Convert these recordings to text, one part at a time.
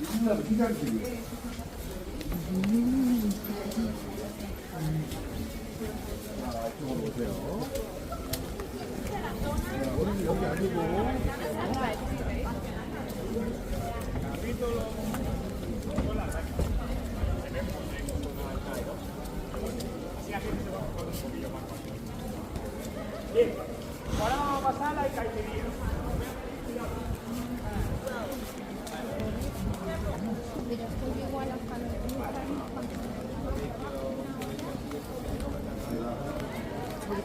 이승남 기장집이에요. 자, 이쪽으로 오세요. 네, 오늘 여기 아니고.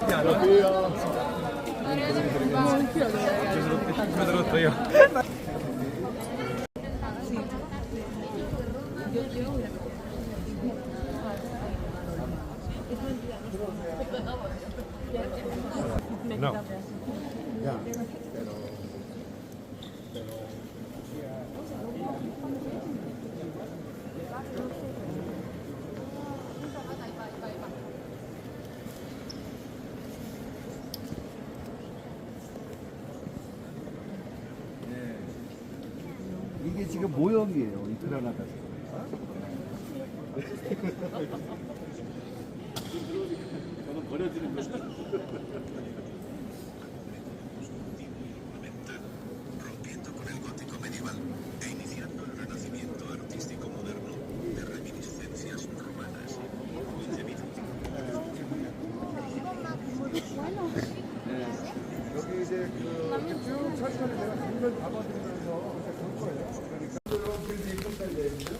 야, 지금 모형이에요. 이 그라나다. 저는 버려지는 거죠. rompiendo con el gótico medieval e iniciando el renacimiento artístico moderno de reminiscencias romanas. Debido 여기 이제 그 쭉 천천히 제가 장면 잡아드리면서 이제 볼 거예요. 그러니까 물론 빌딩 끝까지 내리죠.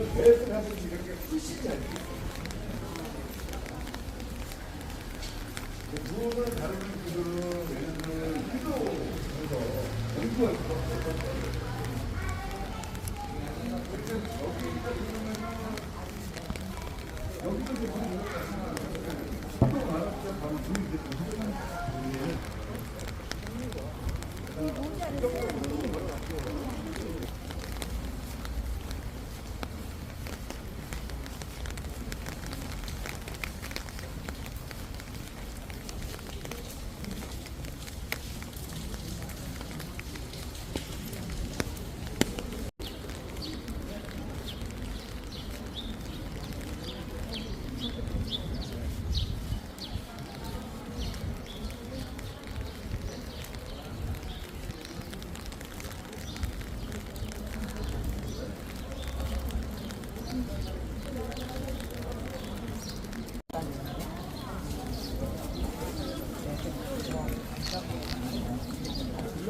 이런 배에서 하면 이렇게 훨씬 잘 돼요. 무언을 다루는 분들은 예를 들어 유도에서 공부할 거 여기도 보면 유도 많았죠. 바로 주인들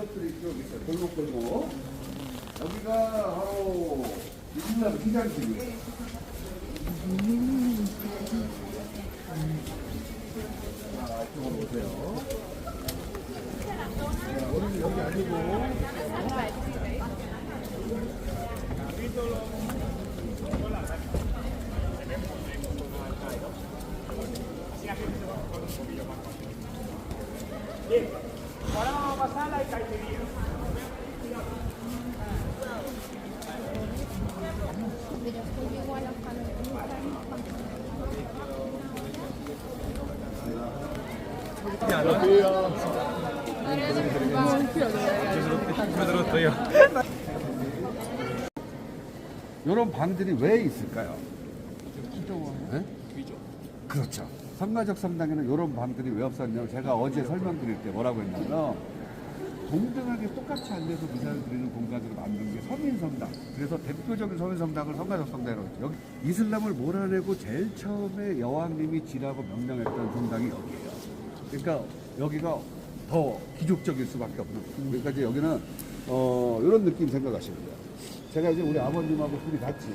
블럭들이 쭉 있어요. 골목골목. 여기가 바로 이승남 오세요. 보세요. 자, 우리는 여기 아니고. Pero estoy igual acá 이런 방들이 왜 있을까요? 네? 그렇죠. 성가적 성당에는 이런 방들이 왜 없었냐면 제가 어제 설명드릴 때 뭐라고 했냐면 동등하게 똑같이 앉아서 미사를 드리는 공간으로 만든 게 서민성당. 그래서 대표적인 서민성당을 성가적 성당이라고 했죠. 여기 이슬람을 몰아내고 제일 처음에 여왕님이 지라고 명령했던 성당이 여기예요. 그러니까 여기가 더 기족적일 수밖에 없는. 그러니까 이제 여기는 어, 이런 느낌 생각하시면 돼요. 제가 이제 우리 아버님하고 둘이 같이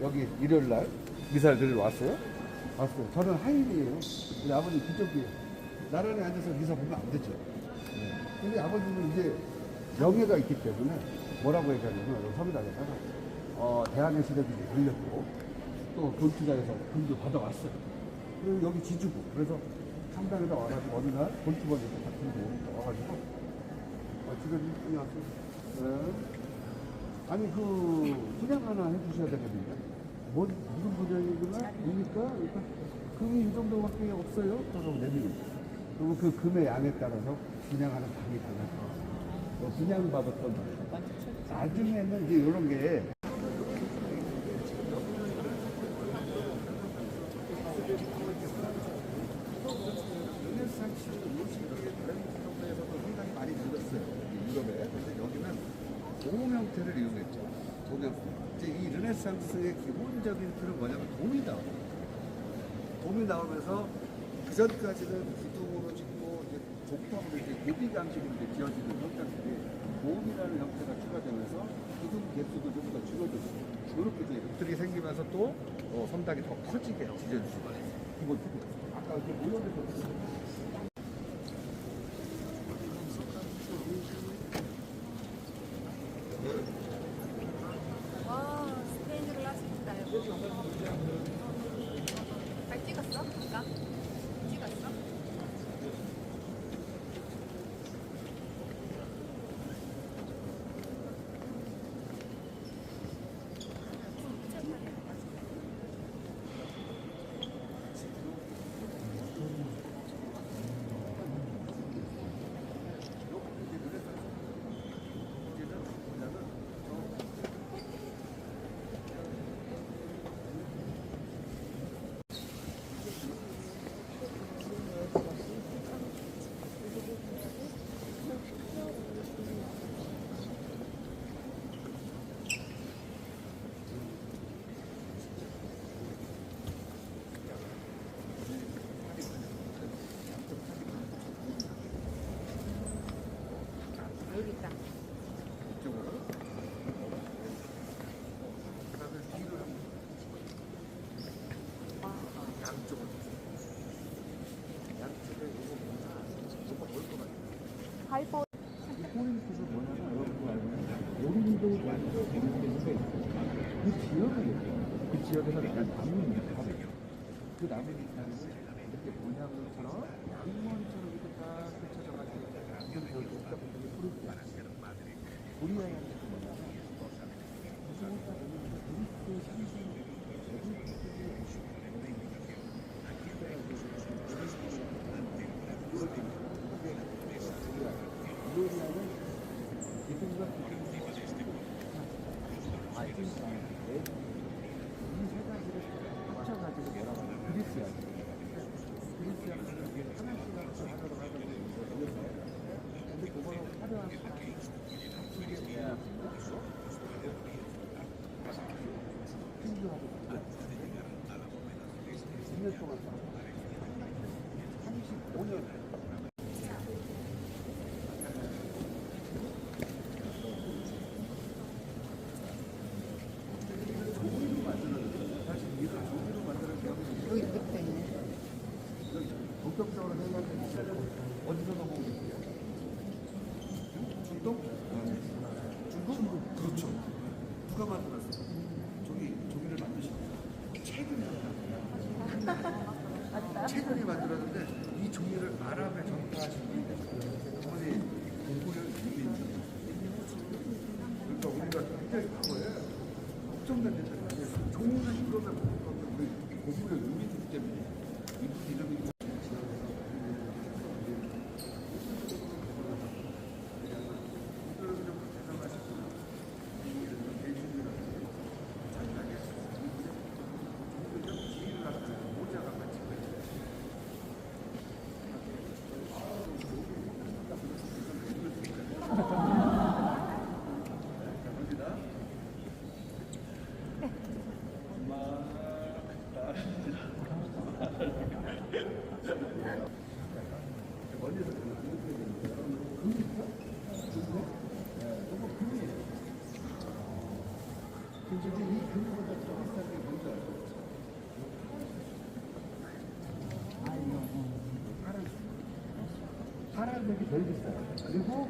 여기 일요일 날 미사를 드리러 왔어요. 왔어요. 저는 하인이에요. 우리 아버님 기족이에요. 나란히 앉아서 미사 보면 안 되죠. 네. 근데 아버님은 이제 명예가 있기 때문에 뭐라고 얘기하냐면 여기 서비당에다가 어, 대학의 시대도 이제 걸렸고 또 돈투자에서 돈도 받아왔어요. 그리고 여기 지주고 그래서 상당에다 와가지고 어느 날 돈투벌이 같은 거 와가지고 어, 지금 안녕하세요. 네. 아니 그 분양 하나 해주셔야 되거든요. 뭐 무슨 분양이구나? 뭡니까? 그러니까 금이 이 정도밖에 없어요. 그러고 내밀는 그리고 그 금의 양에 따라서 분양하는 방이 달라서 뭐 분양 받았던 거. 나중에는 이제 이런 게 르네상스 요식의 브랜드에서도 상당히 많이 들렸어요. 유럽에. 근데 여기는 돔 형태를 이용했죠. 돔 형태. 이제 이 르네상스의 기본적인 틀은 뭐냐면 돔이 나와요. 돔이 나오면서 그 전까지는 기둥으로 짓고 이제 족탑으로 이제 고비 방식으로 이제 지어지는 형태들이 돔이라는 형태가 추가되면서 기둥 개수도 좀 더 줄어들고 이렇게 이제 잎들이 생기면서 또 어, 성당이 더 커지게 지어주시고 기본 틀이 아까 이렇게 모여서 와, 스페인 글라스 있다, 여기. 잘 찍었어? 아까? 찍었어? 여기 있다. 이쪽으로. 그다음에 뒤로 양쪽으로. 양쪽에 이거 뭔가 뭐가 뭘것 같아요. 하이퍼. 이 포인트가 뭐냐면 여러분도 알고 있는 요림도 완전 재밌는 게 그 지역 그 지역에서 약간 나무 밑에 그 나무 밑에 이렇게 모양처럼 양원처럼 이렇게 딱 펼쳐져가지고 이런 별 독자 분들이 푸르지 않았어요. 우리 아이한테 뭐냐면 무슨 그리스 상징 이오리아는 그리고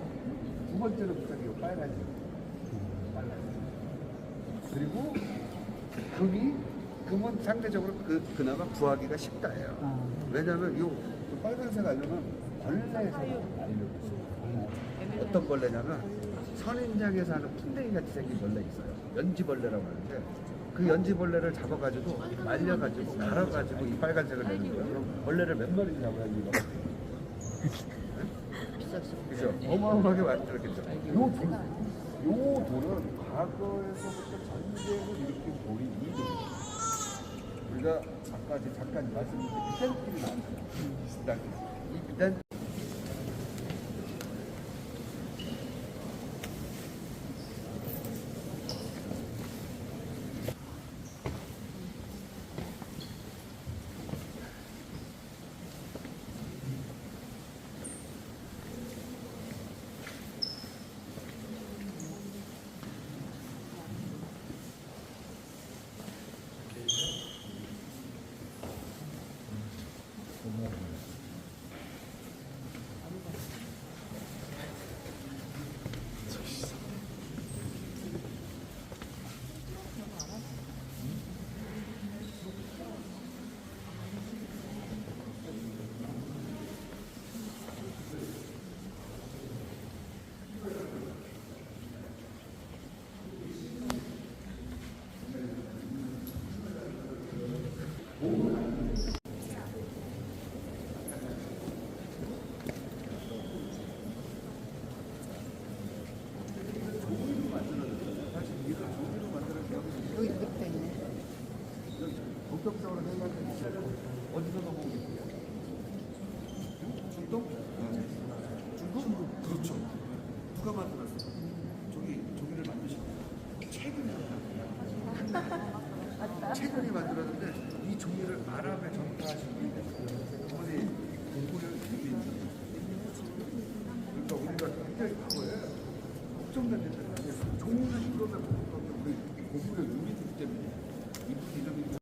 두 번째로 게 빨간색. 빨간색. 그리고 금이 금은 상대적으로 그 그나마 구하기가 쉽다예요. 왜냐하면 요 빨간색 알료는 벌레에서 알료였어요. 어떤 벌레냐면 선인장에 사는 풍뎅이 같이 생긴 벌레 있어요. 연지벌레라고 하는데 그 연지벌레를 잡아가지고 말려가지고 갈아가지고 이 빨간색을 내는 거예요. 그럼 벌레를 몇 마리 잡아야 이거? 그죠? 어마어마하게 만들었겠죠. 요 돈, 요 돈은 과거에서부터 전쟁을 일으킨 돈이 이 돈이에요. 우리가 아까 잠깐 말씀드린 비단길이 나왔잖아요. 비단길. 이 비단 여기 밑에 있네. 본격적으로 생각해 주시고 어디서 넘어오겠어요 중동? 중국? 그렇죠. 누가 만들었어요? 저기 저기를 만드신 최근에 최근에 만들었는데 이 종이를 아랍에 전파하신. 그분이 고구려 유민. 그러니까 우리가 굉장히 과거에 걱정된 데는 종이를 이거에 먹었던 우리 고구려 유민이기 때문에 이분 이름이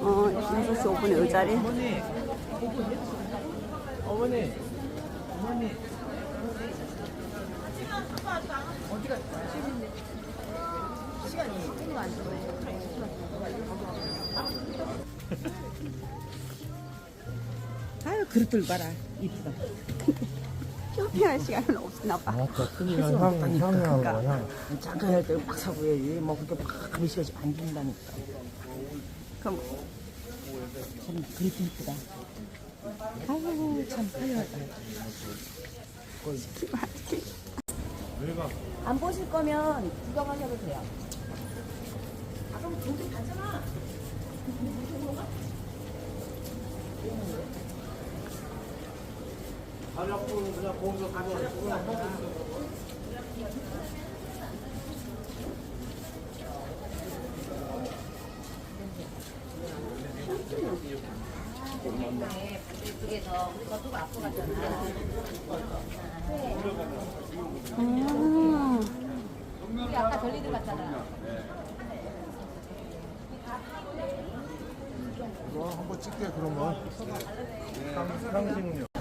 어, 6시 5분에 의자리. 어머니, 어머니. 아유 그릇들 봐라 이쁘다 쇼핑할 시간은 없나 봐. 아까 큰이가 향, 향하고 향. 잠깐 할 때 막 사고야지 뭐 그렇게 막 미시가지 안 준다니까 그럼 참 그릇도 이쁘다. 아유 참 화려하다 안 보실 거면 구경하셔도 돼요. 아 그럼 저기 가잖아 공간에 한번 찍게 그러면. 향- 향신료.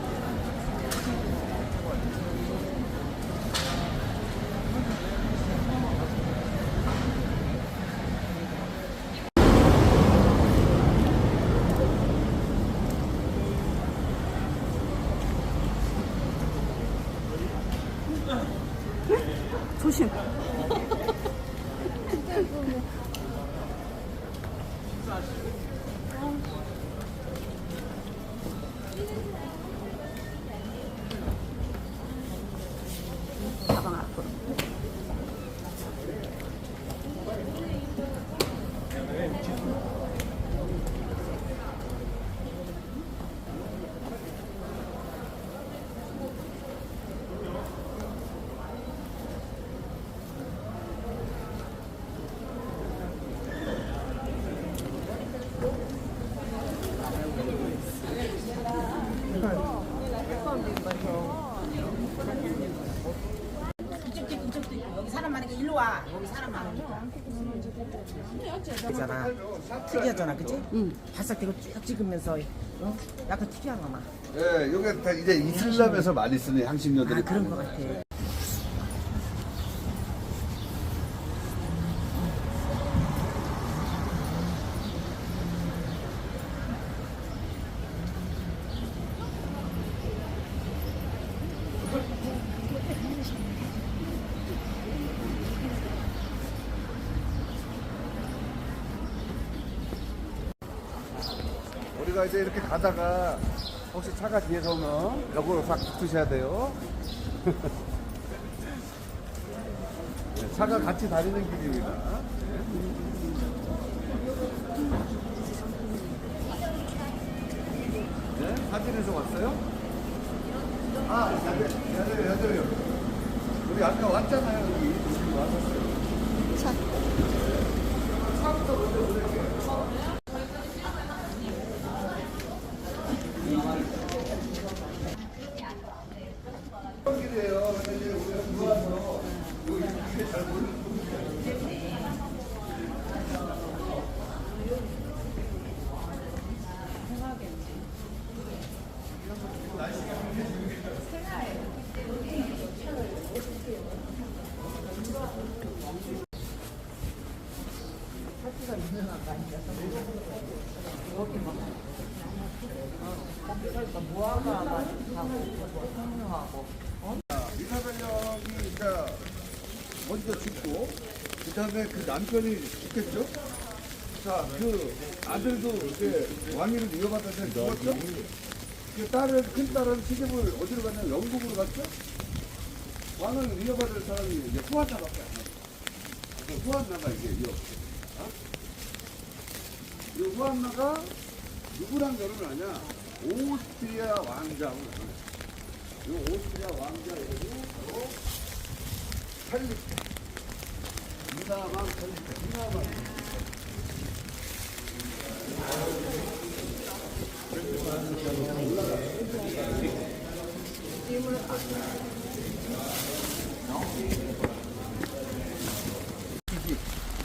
있잖아. 특이하잖아, 그치? 응. 바싹 대고 쭉 찍으면서, 어? 약간 특이한 거나. 예, 요게 다 이제 이슬람에서 많이 쓰는 향신료들이 아, 그런 거 같아. 우리가 이제 이렇게 가다가 혹시 차가 뒤에서 오면 역으로 싹 붙으셔야 돼요. 네, 차가 같이 다니는 길입니다. 네, 사진에서 왔어요? 아, 야들, 야들, 야들요. 우리 아까 왔잖아요, 여기. 우리 왔었어요. 길이에요. 근데 이제 우리가 들어와서 여기 이렇게 잘 모르는 이사벨령이 이제 먼저 죽고 그다음에 그 남편이 죽겠죠. 자, 그 아들도 이제 왕위를 이어받아서 죽었죠. 그 딸은 큰 딸은 시집을 어디로 갔냐? 영국으로 갔죠. 왕을 이어받을 사람이 이제 후한나밖에 안 나요. 그 후한나가 이제 이어. 어? 이 후한나가 누구랑 결혼을 하냐? 오스트리아 왕자하고 결혼해요. 이 오스트리아 왕자 이름이 바로 펠리페.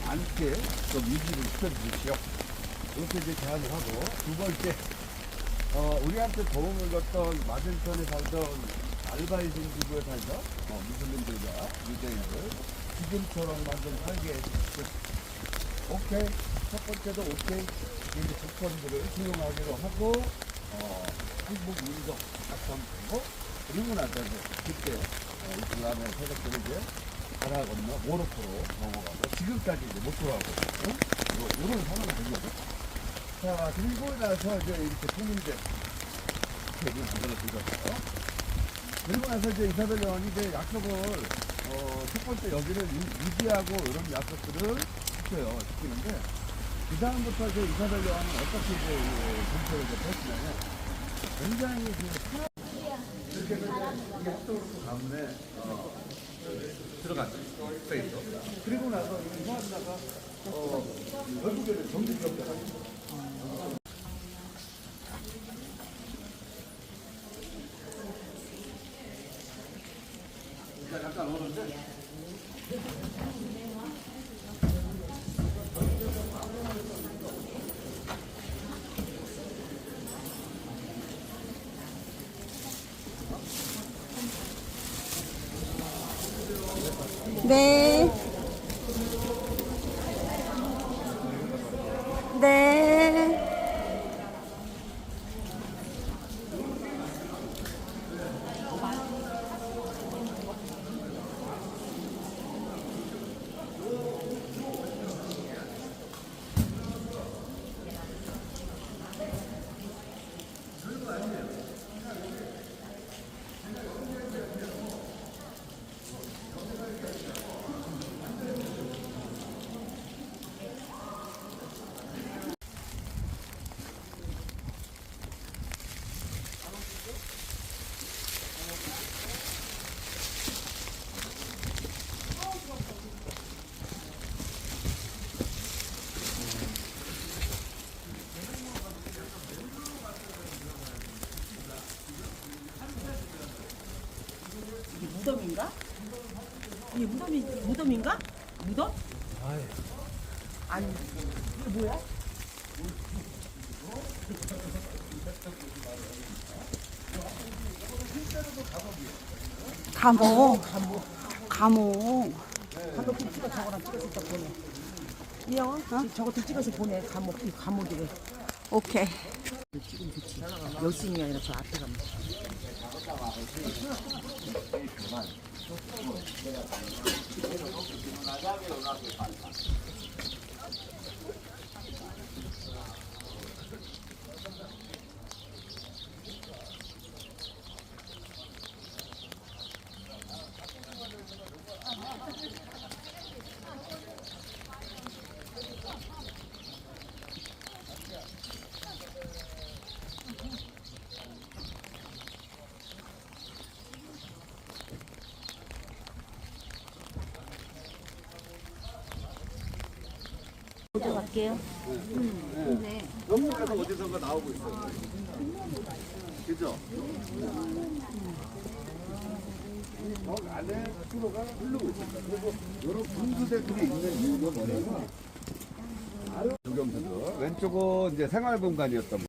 않게 좀 유지를 시켜주십시오. 이렇게 이제 제안을 하고 두 번째 어, 우리한테 도움을 줬던 맞은편에 살던 알바이신 부부에 살던 어, 무슬림들과 유대인들 지금처럼만 좀 살게 해주십시오. 오케이. 첫 번째도 오케이. 이제 조건들을 수용하기로 하고 어, 한국 민족 작성하고 그리고 나서 이제 그때 어, 이슬람의 세력들이 이제 가라 건너 모로코로 넘어가고 지금까지 이제 못 돌아오고 응? 요- 요런 상황이 된 거죠. 자, 그리고 나서 이제 이렇게 통일된 부분을 드렸어요. 그리고 나서 이제 이사벨 여왕이 이제 약속을, 어, 첫 번째 여기를 유- 유지하고 이런 약속들을 시켜요. 시키는데, 그 다음부터 이제 이사벨 여왕은 어떻게 이제 정책을 이제 펼치냐면, 굉장히 그, 사람- 이렇게 해서 이게 흑도로 가문에, 어, 들어갔죠. 스페인도. 그리고 나서 이 후한나가, 어, 결국에는 정규 기업자 잠 네. 이게 무덤이 무덤인가? 무덤? 아니 이게 뭐야? 감옥. 감옥. 감옥 좀 찍어 저거랑 찍어서 또 보내. 저거 좀 찍어서 보내. 감옥 이 감옥이래. 오케이. 지금 좋지. 열심히 아니라 저 앞에 가면. de la comunidad, pero no que tiene una llave o no hace falta. 영국에서 어디선가 나오고 있어요. 그죠? 저 안에 수로가 흐르고 있습니다. 그리고 이런 분수대들이 있는 이유가 뭐냐면 바로 조경수들 왼쪽은 이제 생활 공간이었던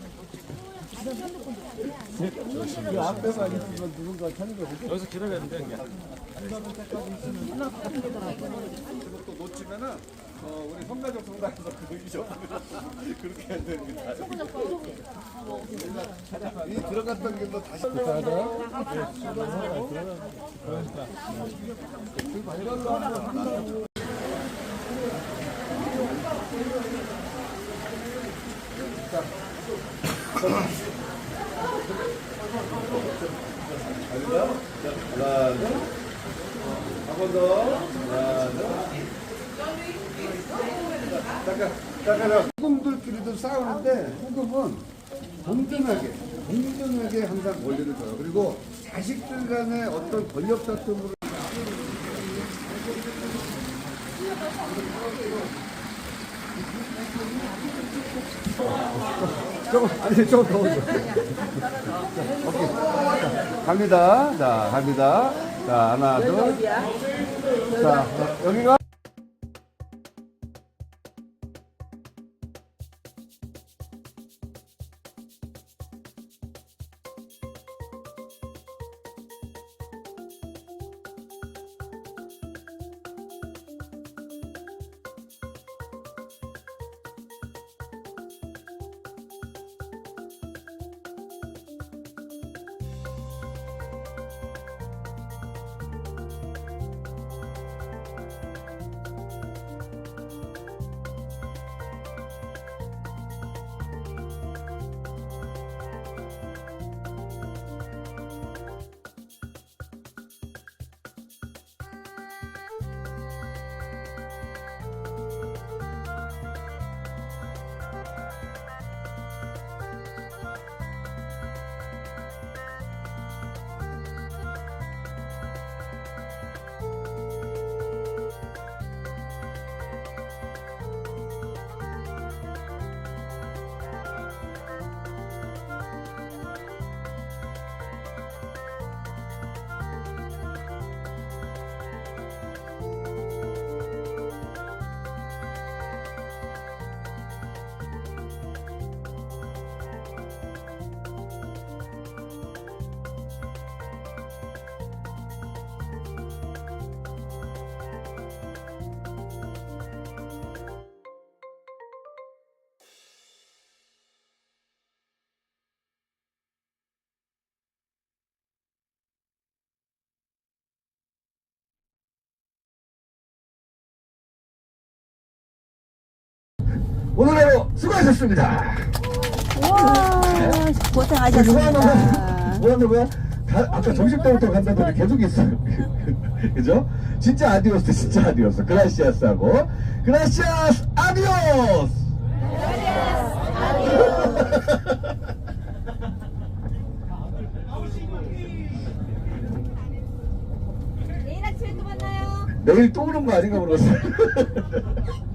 또 놓치면은 어, 우리 성가족 성당에서 그 잊어버려 그렇게 해야 되는 게 다르 이 들어갔던 길로 다시 하나 둘한번 더 하나 둘 잠깐, 후금들끼리도 싸우는데 후금은 동등하게, 동등하게 항상 권리를 줘요. 그리고 자식들 간의 어떤 권력 다툼으로 조금, 아니, 조금 더 오죠. 오케이. 자, 갑니다. 자, 갑니다. 자, 하나, 둘. 자, 여기가 오늘 하루 수고하셨습니다. 와, 유한호가 고생하셨습니다. 뭐하는 거야? 가- 아까 점심 때부터 간다더니 계속 있어요. 그죠? 진짜 아디오스, 진짜 아디오스. 그라시아스 하고. 그라시아스 아디오스! 내일 아침에 또 만나요. 내일 또 오는 거 아닌가 모르겠어요.